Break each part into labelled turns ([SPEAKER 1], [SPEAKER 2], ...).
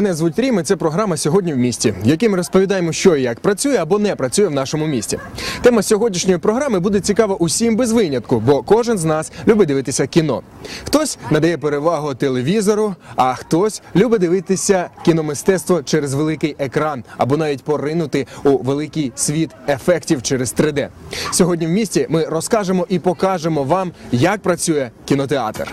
[SPEAKER 1] Мене звуть Рім, і це програма Сьогодні в місті, в якій розповідаємо, що і як працює або не працює в нашому місті. Тема сьогоднішньої програми буде цікава усім без винятку, бо кожен з нас любить дивитися кіно. Хтось надає перевагу телевізору, а хтось любить дивитися кіномистецтво через великий екран або навіть поринути у великий світ ефектів через 3D. Сьогодні в місті ми розкажемо і покажемо вам, як працює кінотеатр.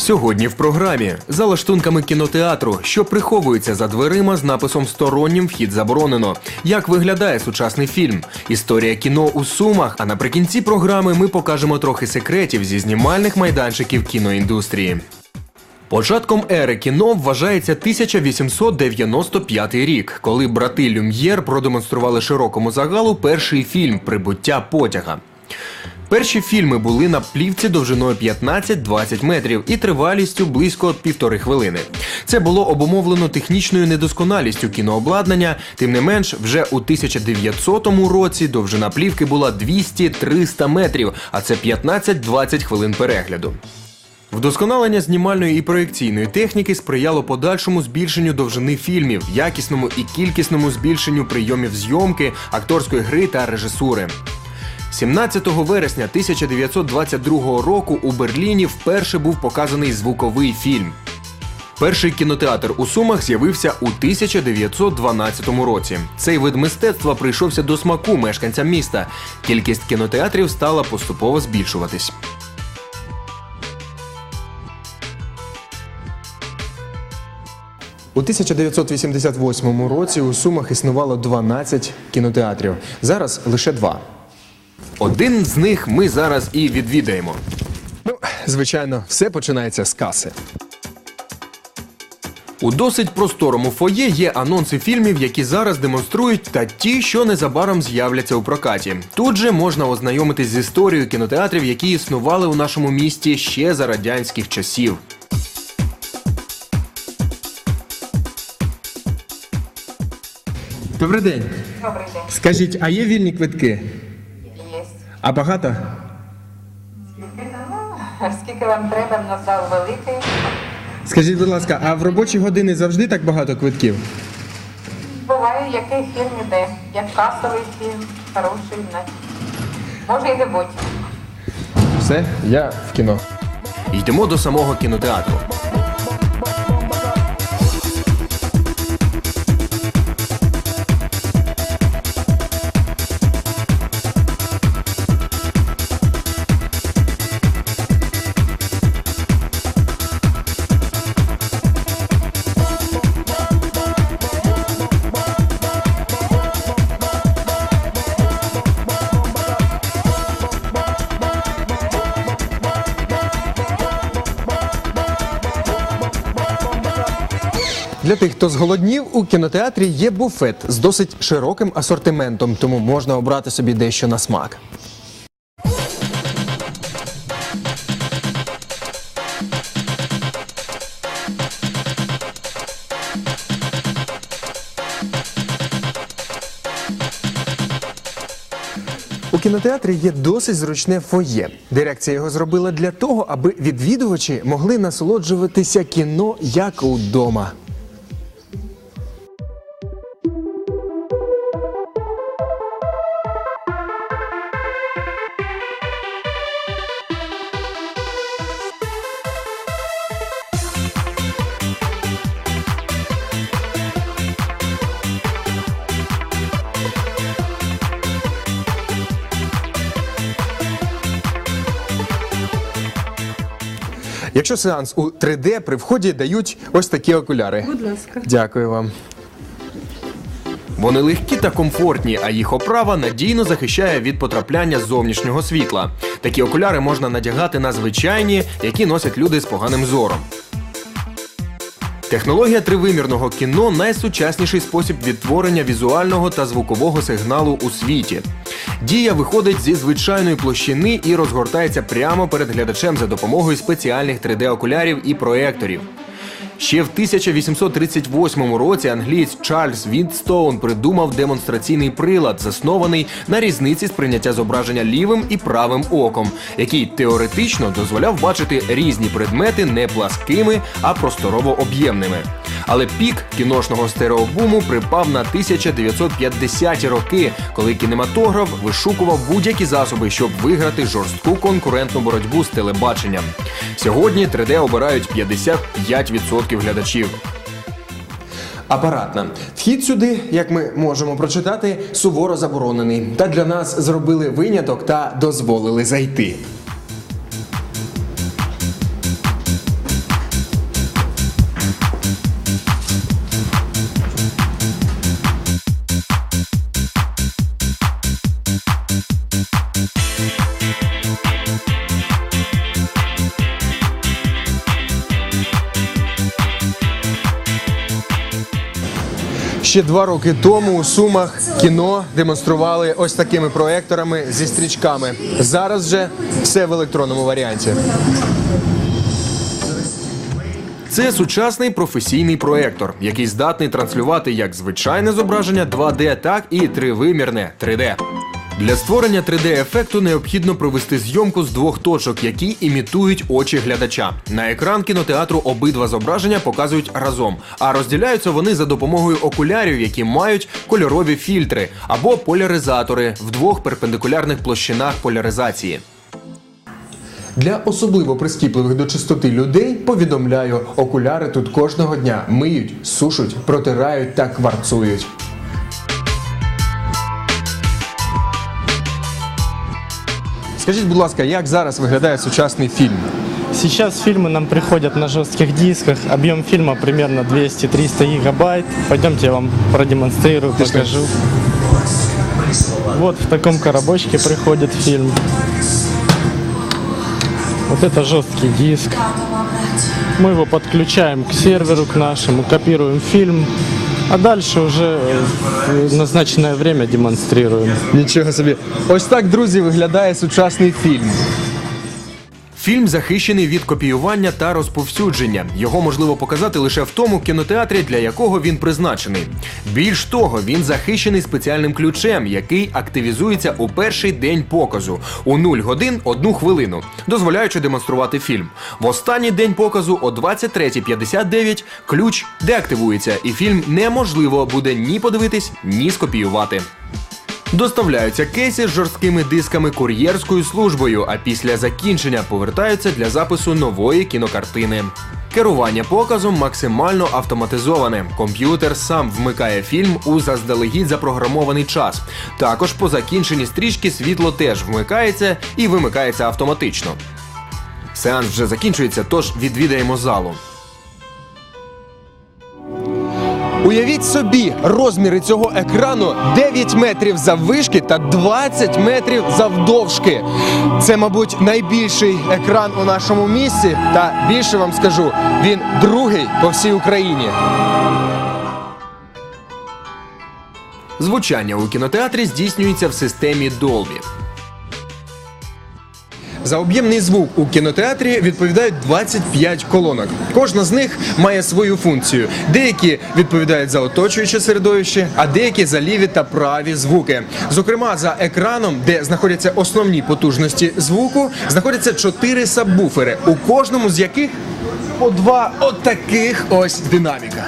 [SPEAKER 2] Сьогодні в програмі за лаштунками кінотеатру, що приховується за дверима з написом Стороннім вхід заборонено. Як виглядає сучасний фільм? Історія кіно у сумах. А наприкінці програми ми покажемо трохи секретів зі знімальних майданчиків кіноіндустрії. Початком ери кіно вважається 1895 рік, коли брати Люм'єр продемонстрували широкому загалу перший фільм Прибуття потяга. Перші фільми були на плівці довжиною 15-20 метрів і тривалістю близько півтори хвилини. Це було обумовлено технічною недосконалістю кінообладнання. Тим не менш, вже у 1900 році довжина плівки була 200-300 метрів, а це 15-20 хвилин перегляду. Вдосконалення знімальної і проекційної техніки сприяло подальшому збільшенню довжини фільмів, якісному і кількісному збільшенню прийомів зйомки, акторської гри та режисури. 17 вересня 1922 року у Берліні вперше був показаний звуковий фільм. Перший кінотеатр у Сумах з'явився у 1912 році. Цей вид мистецтва прийшовся до смаку мешканцям міста. Кількість кінотеатрів стала поступово збільшуватись.
[SPEAKER 1] У 1988 році у Сумах існувало 12 кінотеатрів. Зараз лише два.
[SPEAKER 2] Один з них ми зараз і відвідаємо.
[SPEAKER 1] Ну, звичайно, все починається з каси.
[SPEAKER 2] У досить просторому фоє є анонси фільмів, які зараз демонструють, та ті, що незабаром з'являться у прокаті. Тут же можна ознайомитись з історією кінотеатрів, які існували у нашому місті ще за радянських часів.
[SPEAKER 1] Добрий день.
[SPEAKER 3] Добрий день.
[SPEAKER 1] Скажіть, а є вільні квитки? А багато?
[SPEAKER 3] Скільки, ну, скільки вам треба, в нас зал великий.
[SPEAKER 1] Скажіть, будь ласка, а в робочі години завжди так багато квитків?
[SPEAKER 3] Буває, який фільм іде, як касовий фільм, хороший, не. Може і не будь.
[SPEAKER 1] Все, я в кіно.
[SPEAKER 2] Йдемо до самого кінотеатру.
[SPEAKER 1] Тих, хто зголоднів, у кінотеатрі є буфет з досить широким асортиментом, тому можна обрати собі дещо на смак. У кінотеатрі є досить зручне фоє. Дирекція його зробила для того, аби відвідувачі могли насолоджуватися кіно як удома. Якщо сеанс у 3D, при вході дають ось такі окуляри.
[SPEAKER 4] Будь ласка.
[SPEAKER 1] Дякую вам.
[SPEAKER 2] Вони легкі та комфортні, а їх оправа надійно захищає від потрапляння зовнішнього світла. Такі окуляри можна надягати на звичайні, які носять люди з поганим зором. Технологія тривимірного кіно найсучасніший спосіб відтворення візуального та звукового сигналу у світі. Дія виходить зі звичайної площини і розгортається прямо перед глядачем за допомогою спеціальних 3D-окулярів і проекторів. Ще в 1838 році англієць Чарльз Віндстоун придумав демонстраційний прилад, заснований на різниці сприйняття зображення лівим і правим оком, який теоретично дозволяв бачити різні предмети не пласкими, а просторово об'ємними. Але пік кіношного стереобуму припав на 1950-ті роки, коли кінематограф вишукував будь-які засоби, щоб виграти жорстку конкурентну боротьбу з телебаченням. Сьогодні 3D обирають 55% глядачів.
[SPEAKER 1] Апаратна. Вхід сюди, як ми можемо прочитати, суворо заборонений. Та для нас зробили виняток та дозволили зайти. Ще два роки тому у Сумах кіно демонстрували ось такими проекторами зі стрічками. Зараз же все в електронному варіанті.
[SPEAKER 2] Це сучасний професійний проектор, який здатний транслювати як звичайне зображення 2D, так і тривимірне 3D. Для створення 3D-ефекту необхідно провести зйомку з двох точок, які імітують очі глядача. На екран кінотеатру обидва зображення показують разом, а розділяються вони за допомогою окулярів, які мають кольорові фільтри або поляризатори в двох перпендикулярних площинах поляризації.
[SPEAKER 1] Для особливо прискіпливих до чистоти людей повідомляю, окуляри тут кожного дня миють, сушуть, протирають та кварцують. Скажіть, будь ласка, як зараз виглядає сучасний фільм?
[SPEAKER 4] Сейчас фильмы нам приходят на жестких дисках. Объем фильма примерно 200-300 гигабайт. Пойдемте я вам продемонстрирую,
[SPEAKER 1] Пошли.
[SPEAKER 4] покажу. Вот в таком коробочке приходит фильм. Вот это жесткий диск. Мы его подключаем к серверу, к нашему, копируем фильм. А далі вже э, в назначене время демонструємо.
[SPEAKER 1] Нічого собі. Ось так, друзі, виглядає сучасний фільм.
[SPEAKER 2] Фільм захищений від копіювання та розповсюдження. Його можливо показати лише в тому кінотеатрі, для якого він призначений. Більш того, він захищений спеціальним ключем, який активізується у перший день показу у 0 годин 1 хвилину, дозволяючи демонструвати фільм. В останній день показу о 23.59 ключ деактивується, і фільм неможливо буде ні подивитись, ні скопіювати. Доставляються кейси з жорсткими дисками кур'єрською службою, а після закінчення повертаються для запису нової кінокартини. Керування показом максимально автоматизоване. Комп'ютер сам вмикає фільм у заздалегідь запрограмований час. Також по закінченні стрічки світло теж вмикається і вимикається автоматично. Сеанс вже закінчується, тож відвідаємо залу.
[SPEAKER 1] Уявіть собі, розміри цього екрану 9 метрів заввишки та 20 метрів завдовжки. Це, мабуть, найбільший екран у нашому місті. Та більше вам скажу, він другий по всій Україні.
[SPEAKER 2] Звучання у кінотеатрі здійснюється в системі Dolby.
[SPEAKER 1] За об'ємний звук у кінотеатрі відповідають 25 колонок. Кожна з них має свою функцію. Деякі відповідають за оточуюче середовище, а деякі за ліві та праві звуки. Зокрема, за екраном, де знаходяться основні потужності звуку, знаходяться чотири сабвуфери, у кожному з яких по два отаких ось динаміка.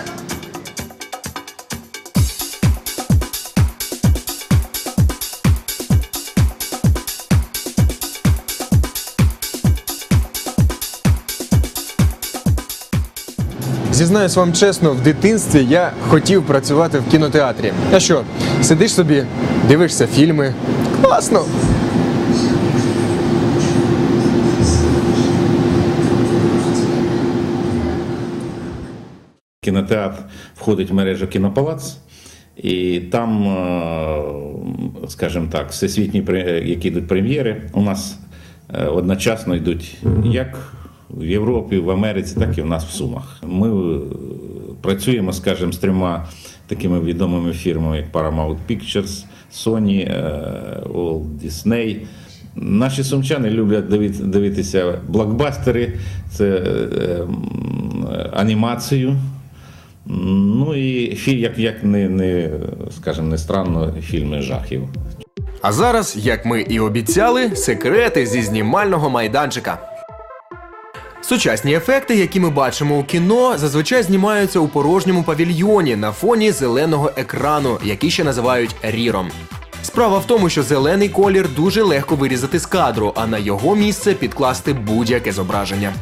[SPEAKER 1] Зізнаюсь вам чесно, в дитинстві я хотів працювати в кінотеатрі. А що, сидиш собі, дивишся фільми. Класно.
[SPEAKER 5] Кінотеатр входить в мережу Кінопалац, і там, е, скажімо так, всесвітні які йдуть прем'єри, у нас е, одночасно йдуть як в Європі, в Америці, так і в нас в Сумах. Ми е, працюємо, скажімо, з трьома такими відомими фірмами, як Paramount Pictures, Sony, е, Walt Disney. Наші сумчани люблять дивитися блокбастери, це е, анімацію. Ну і фі- як, як не, не, скажімо, не странно, фільми жахів.
[SPEAKER 2] А зараз, як ми і обіцяли, секрети зі знімального майданчика. Сучасні ефекти, які ми бачимо у кіно, зазвичай знімаються у порожньому павільйоні на фоні зеленого екрану, який ще називають ріром. Справа в тому, що зелений колір дуже легко вирізати з кадру, а на його місце підкласти будь-яке зображення.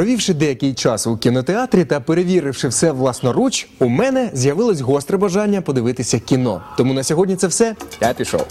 [SPEAKER 1] Провівши деякий час у кінотеатрі та перевіривши все власноруч, у мене з'явилось гостре бажання подивитися кіно. Тому на сьогодні це все. Я пішов.